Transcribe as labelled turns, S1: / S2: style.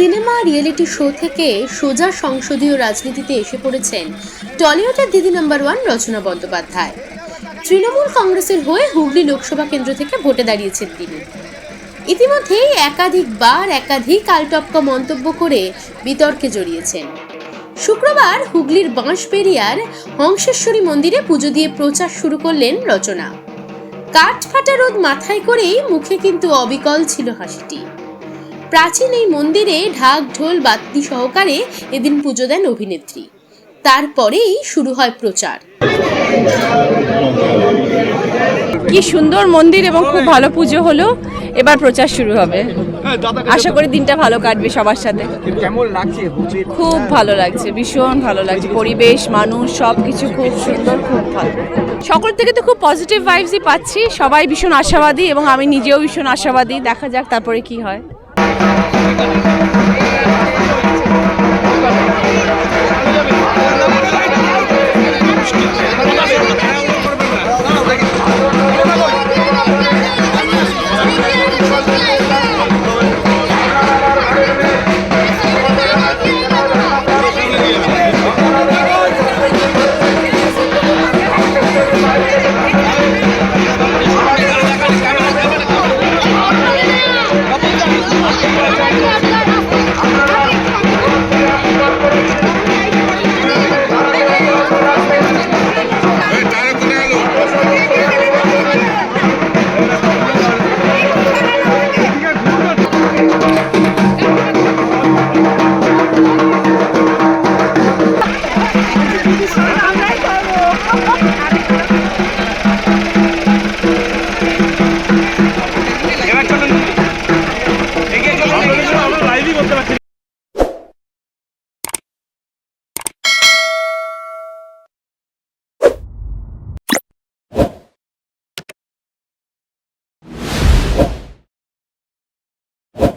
S1: Reality show থেকে সোজা সংসদীয় রাজনীতিতে এসে পড়েছেন টলিউডের দিদি নাম্বার ওয়ান রচনা বন্দ্যোপাধ্যায়। তৃণমূল কংগ্রেসের হয়ে হুগলি লোকসভা কেন্দ্র থেকে ভোটে দাঁড়িয়েছেন তিনি। ইতিমধ্যেই একাধিকবার একাধিক আলটপকা মন্তব্য করে বিতর্কে জড়িয়েছেন। শুক্রবার হুগলির বাঁশবেরিয়ার হংসেশ্বরী মন্দিরে পুজো দিয়ে প্রচার শুরু করলেন রচনা। কাঠ ফাটা রোদ মাথায় করেই মুখে কিন্তু অবিকল ছিল হাসিটি। প্রাচীন এই মন্দিরে ঢাক, ঢোল বাদ্যি সহকারে এদিন পুজো দেন অভিনেত্রী। তারপরেই শুরু হয় প্রচার।
S2: কি সুন্দর মন্দির এবং খুব ভালো পুজো হলো। এবার প্রচার শুরু হবে। আশা করি দিনটা ভালো কাটবে সবার সাথে। খুব ভালো লাগছে, ভীষণ ভালো লাগছে। পরিবেশ, মানুষ সব কিছু খুব সুন্দর, খুব ভালো। সকল থেকে তো খুব পজিটিভ ভাইবসই পাচ্ছি। সবাই ভীষণ আশাবাদী এবং আমি নিজেও ভীষণ আশাবাদী। দেখা যাক তারপরে কি হয়। Thank you.